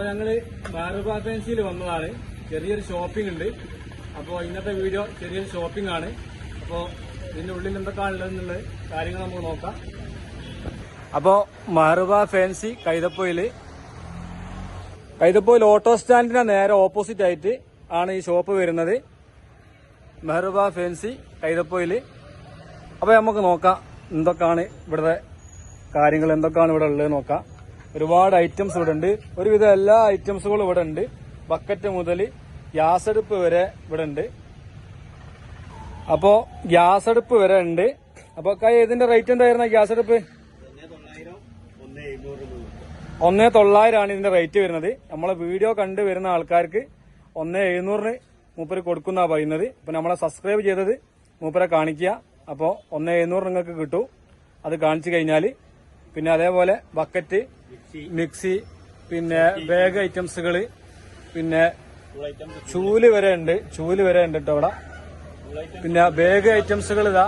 അപ്പൊ ഞങ്ങൾ മാറുബ ഫാൻസിയിൽ വന്നതാണ്. ചെറിയൊരു ഷോപ്പിംഗ് ഉണ്ട്. അപ്പോൾ ഇന്നത്തെ വീഡിയോ ചെറിയൊരു ഷോപ്പിംഗ് ആണ്. അപ്പോൾ ഇതിന്റെ ഉള്ളിൽ എന്തൊക്കെയാണുള്ളതെന്നുള്ള കാര്യങ്ങൾ നമുക്ക് നോക്കാം. അപ്പോൾ മഹറുബ ഫാൻസി കൈതപ്പൊയിൽ. കൈതപ്പൊയിൽ ഓട്ടോ സ്റ്റാൻഡിന് നേരെ ഓപ്പോസിറ്റ് ആയിട്ട് ആണ് ഈ ഷോപ്പ് വരുന്നത്. മെഹറുബ ഫാൻസി കൈതപ്പൊയിൽ. അപ്പോൾ നമുക്ക് നോക്കാം എന്തൊക്കെയാണ് ഇവിടുത്തെ കാര്യങ്ങൾ എന്തൊക്കെയാണ് ഇവിടെ ഉള്ളത് നോക്കാം. ഒരുപാട് ഐറ്റംസ് ഇവിടെ ഉണ്ട് ഒരുവിധം എല്ലാ ഐറ്റംസുകളും ഇവിടെ ഉണ്ട് ബക്കറ്റ് മുതൽ ഗ്യാസ് അടുപ്പ് വരെ ഇവിടെ ഉണ്ട് അപ്പോ ഗ്യാസ് അടുപ്പ് വരെ ഉണ്ട്. അപ്പൊ കൈ ഇതിന്റെ റേറ്റ് എന്തായിരുന്ന ഗ്യാസ് അടുപ്പ്? ഒന്നേ തൊള്ളായിരമാണ് ഇതിന്റെ റേറ്റ് വരുന്നത്. നമ്മളെ വീഡിയോ കണ്ടു വരുന്ന ആൾക്കാർക്ക് ഒന്നേ എഴുന്നൂറിന് മൂപ്പര് കൊടുക്കുന്ന പറയുന്നത്. അപ്പൊ നമ്മളെ സബ്സ്ക്രൈബ് ചെയ്തത് മൂപ്പരെ കാണിക്കുക. അപ്പോ ഒന്നേ എഴുന്നൂറ് നിങ്ങൾക്ക് കിട്ടൂ. അത് കാണിച്ചു കഴിഞ്ഞാൽ പിന്നെ അതേപോലെ ബക്കറ്റ് മിക്സി പിന്നെ ബാഗ് ഐറ്റംസുകൾ പിന്നെ ചൂൽ വരെ ഉണ്ട് ചൂൽ വരെ ഉണ്ട് കേട്ടോ ഇവിടെ പിന്നെ ബാഗ് ഐറ്റംസുകൾ ഇതാ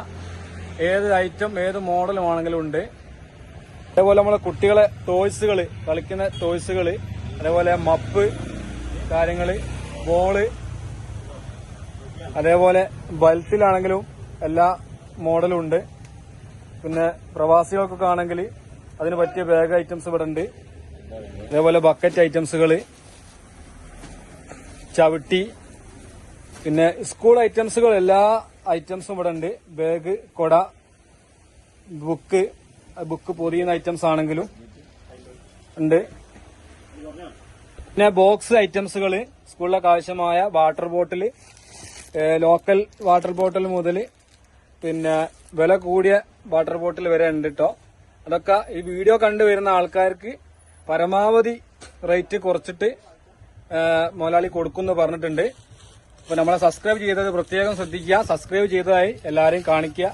ഏത് ഐറ്റം ഏത് മോഡലും ആണെങ്കിലും ഉണ്ട്. അതേപോലെ നമ്മളെ കുട്ടികളെ ടോയ്സുകൾ കളിക്കുന്ന ടോയ്സുകൾ അതേപോലെ മപ്പ് കാര്യങ്ങൾ ബോൾ അതേപോലെ ബൽത്തിലാണെങ്കിലും എല്ലാ മോഡലും ഉണ്ട്. പിന്നെ പ്രവാസികൾക്കൊക്കെ ആണെങ്കിൽ അതിന് പറ്റിയ ബാഗ് ഐറ്റംസ് ഇവിടെ ഉണ്ട്. അതേപോലെ ബക്കറ്റ് ഐറ്റംസുകൾ ചവിട്ടി പിന്നെ സ്കൂൾ ഐറ്റംസുകൾ എല്ലാ ഐറ്റംസും ഇവിടെ ഉണ്ട്. ബാഗ് കൊട ബുക്ക് ബുക്ക് പൊതിയുന്ന ഐറ്റംസ് ആണെങ്കിലും ഉണ്ട്. പിന്നെ ബോക്സ് ഐറ്റംസുകൾ സ്കൂളിലൊക്കെ ആവശ്യമായ water bottle local water bottle മുതൽ പിന്നെ വില കൂടിയ വാട്ടർ ബോട്ടിൽ വരെ ഉണ്ട് കേട്ടോ അതൊക്കെ ഈ വീഡിയോ കണ്ടുവരുന്ന ആൾക്കാർക്ക് പരമാവധി റേറ്റ് കുറച്ചിട്ട് മുതലാളി കൊടുക്കുമെന്ന് പറഞ്ഞിട്ടുണ്ട്. അപ്പൊ നമ്മളെ സബ്സ്ക്രൈബ് ചെയ്തത് പ്രത്യേകം ശ്രദ്ധിക്കുക. സബ്സ്ക്രൈബ് ചെയ്തതായി എല്ലാവരെയും കാണിക്കുക.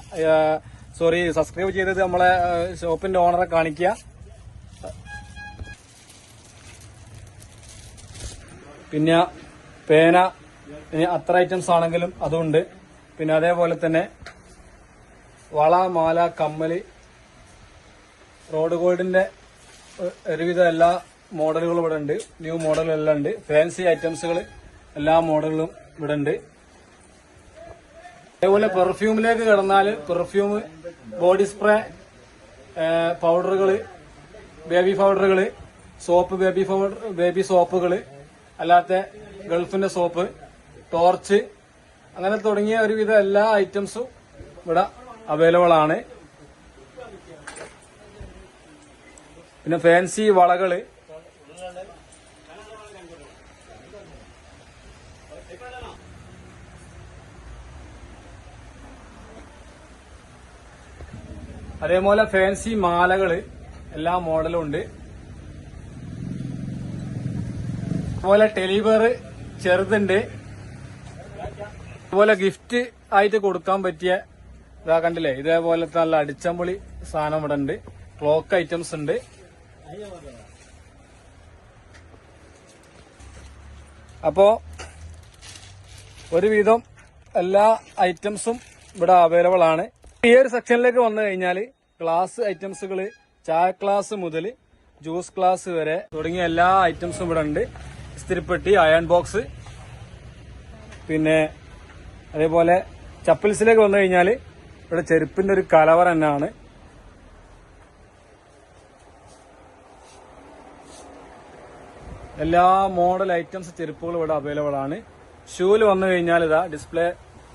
സോറി സബ്സ്ക്രൈബ് ചെയ്തത് നമ്മളെ ഷോപ്പിന്റെ ഓണറെ കാണിക്കുക. പിന്നെ പേന അത്ര ഐറ്റംസ് ആണെങ്കിലും അതുണ്ട്. പിന്നെ അതേപോലെ തന്നെ വള മാല കമ്മൽ റോഡ് ഗോൾഡിന്റെ ഒരുവിധ എല്ലാ മോഡലുകളും ഇവിടെ ഉണ്ട്. ന്യൂ മോഡലും എല്ലാം ഉണ്ട്. ഫാൻസി ഐറ്റംസുകൾ എല്ലാ മോഡലുകളും ഇവിടെ ഉണ്ട്. അതേപോലെ പെർഫ്യൂമിലേക്ക് കിടന്നാൽ പെർഫ്യൂം ബോഡി സ്പ്രേ പൗഡറുകൾ ബേബി പൗഡറുകൾ സോപ്പ് ബേബി പൗഡർ ബേബി സോപ്പുകൾ അല്ലാത്ത ഗൾഫിന്റെ സോപ്പ് ടോർച്ച് അങ്ങനെ തുടങ്ങിയ ഒരുവിധം എല്ലാ ഐറ്റംസും ഇവിടെ അവൈലബിൾ ആണ് പിന്നെ ഫാൻസി വളകൾ. അതേപോലെ ഫാൻസി മാലകൾ. എല്ലാ മോഡലും ഉണ്ട്. അതുപോലെ ടെലിവർ ചെറുതുണ്ട്. അതുപോലെ ഗിഫ്റ്റ് ആയിട്ട് കൊടുക്കാൻ പറ്റിയ ഇതാ കണ്ടില്ലേ? ഇതേപോലത്തെ നല്ല അടിച്ചമ്പൊളി സാധനം ഇവിടെ ഉണ്ട് ക്ലോക്ക് ഐറ്റംസ് ഉണ്ട്. അപ്പോ ഒരുവിധം എല്ലാ ഐറ്റംസും ഇവിടെ അവൈലബിൾ ആണ്. ഈ ഒരു സെക്ഷനിലേക്ക് വന്നു കഴിഞ്ഞാൽ ഗ്ലാസ് ഐറ്റംസുകൾ ചായ ക്ലാസ് മുതൽ ജ്യൂസ് ക്ലാസ് വരെ തുടങ്ങിയ എല്ലാ ഐറ്റംസും ഇവിടെ ഉണ്ട്. ഇസ്തിരിപ്പെട്ടി അയൺ ബോക്സ് പിന്നെ അതേപോലെ ചപ്പിൾസിലേക്ക് വന്നു കഴിഞ്ഞാൽ ഇവിടെ ചെരുപ്പിന്റെ ഒരു കലവർ തന്നെയാണ്. എല്ലാ മോഡൽ ഐറ്റംസ് ചെരുപ്പുകളും ഇവിടെ അവൈലബിൾ ആണ്. ഷൂവിൽ വന്നു കഴിഞ്ഞാൽ ഇതാ ഡിസ്പ്ലേ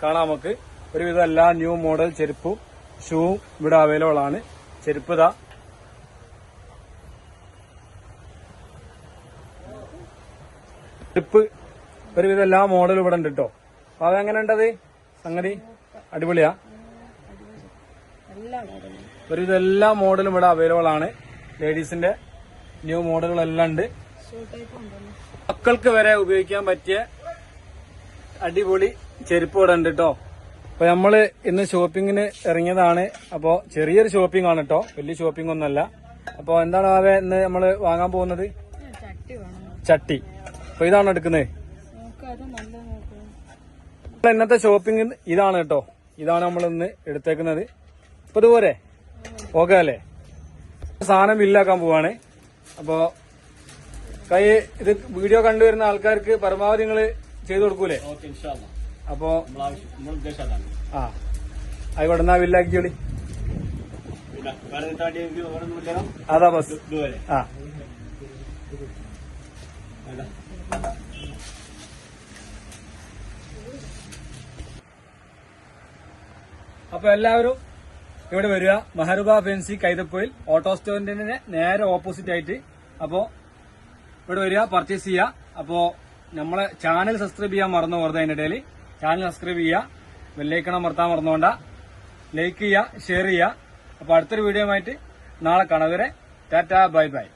കാണാം നമുക്ക്. ഒരുവിധം എല്ലാ ന്യൂ മോഡൽ ചെരുപ്പും ഷൂവും ഇവിടെ അവൈലബിൾ ആണ്. ചെരുപ്പ് ഇതാ. ചെരുപ്പ് ഒരുവിധം എല്ലാ മോഡലും ഇവിടെ ഉണ്ട് കേട്ടോ അപ്പൊ അതെങ്ങനെ ഉണ്ടത്? സംഗതി അടിപൊളിയാ. ഒരുവിധം എല്ലാ മോഡലും ഇവിടെ അവൈലബിൾ ആണ്. ലേഡീസിന്റെ ന്യൂ മോഡലുകളെല്ലാം ഉണ്ട്. മക്കൾക്ക് വരെ ഉപയോഗിക്കാൻ പറ്റിയ അടിപൊളി ചെരുപ്പ് ഇവിടെ ഉണ്ട് കേട്ടോ അപ്പൊ നമ്മൾ ഇന്ന് ഷോപ്പിങ്ങിന് ഇറങ്ങിയതാണ്. അപ്പോ ചെറിയൊരു ഷോപ്പിംഗ് ആണ് കേട്ടോ വലിയ ഷോപ്പിംഗ് ഒന്നല്ല അപ്പൊ എന്താണ് ആവെ ഇന്ന് നമ്മൾ വാങ്ങാൻ പോകുന്നത്? ചട്ടി. അപ്പൊ ഇതാണ് എടുക്കുന്നത് ഇന്നത്തെ ഷോപ്പിംഗ് ഇതാണ് കേട്ടോ ഇതാണ് നമ്മൾ ഇന്ന് എടുത്തേക്കുന്നത്. ഇപ്പൊ ഇതുപോലെ. ഓക്കെ അല്ലേ? സാധനം ബില്ലാക്കാൻ പോവാണ്. അപ്പോ കൈ ഇത് വീഡിയോ കണ്ടുവരുന്ന ആൾക്കാർക്ക് പരമാവധി നിങ്ങൾ ചെയ്തു കൊടുക്കൂലേ? അപ്പോ ആ. ആയിക്കോട്ടെ എന്നാ വില്ലാക്കിയോളി അതാ ബസ്. ആ. അപ്പൊ എല്ലാവരും ഇവിടെ വരിക. മെഹറുബ ഫെൻസി കൈതപ്പൊയിൽ ഓട്ടോ സ്റ്റോറിന്റെ നേരെ ഓപ്പോസിറ്റ് ആയിട്ട്. അപ്പോ ഇവിടെ വരിക പർച്ചേസ് ചെയ്യുക. അപ്പോ നമ്മളെ ചാനൽ സബ്സ്ക്രൈബ് ചെയ്യാൻ മറന്നു പോകരുത് ഇടയിൽ ചാനൽ സബ്സ്ക്രൈബ് ചെയ്യുക. ബെല്ലൈക്കണം മറത്താൻ മറന്നുകൊണ്ട. ലൈക്ക് ചെയ്യുക ഷെയർ ചെയ്യുക. അപ്പൊ അടുത്തൊരു വീഡിയോ ആയിട്ട് നാളെ കാണാം. വരെ ടാറ്റാ ബൈ ബൈ